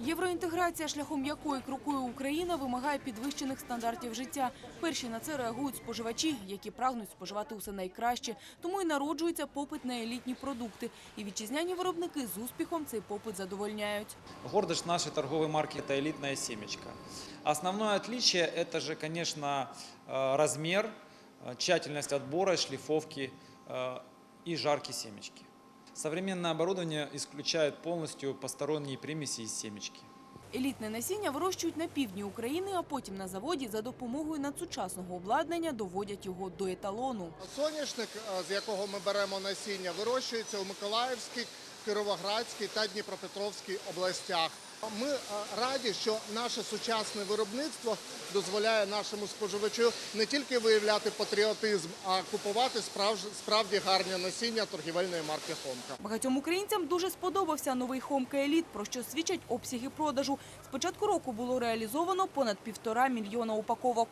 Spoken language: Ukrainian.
Євроінтеграція, шляхом якої крокує Україна, вимагає підвищених стандартів життя. Перші на це реагують споживачі, які прагнуть споживати усе найкраще. Тому і народжується попит на елітні продукти. І вітчизняні виробники з успіхом цей попит задовольняють. Гордость нашей торговой марки – это элитная семечка. Основное отличие – это же, конечно, э, размер, э, тщательность отбора, шлифовки э, и жарки семечки. Современное оборудование исключает полностью посторонние примеси из семечки. Елітне насіння вирощують на півдні України, а потім на заводі за допомогою надсучасного обладнання доводять його до еталону. Соняшник, е, з якого ми беремо насіння, вирощується у Миколаївській, Кіровоградській та Дніпропетровській областях. Ми е, раді, що наше сучасне виробництво дозволяє нашому споживачу не тільки виявляти патріотизм, а купувати справді гарне насіння торгівельної марки Хомка. Багатьом українцям дуже сподобався новий Хомка Еліт, про що свідчать обсяги продажу. З початку року було реалізовано понад півтора мільйона упаковок.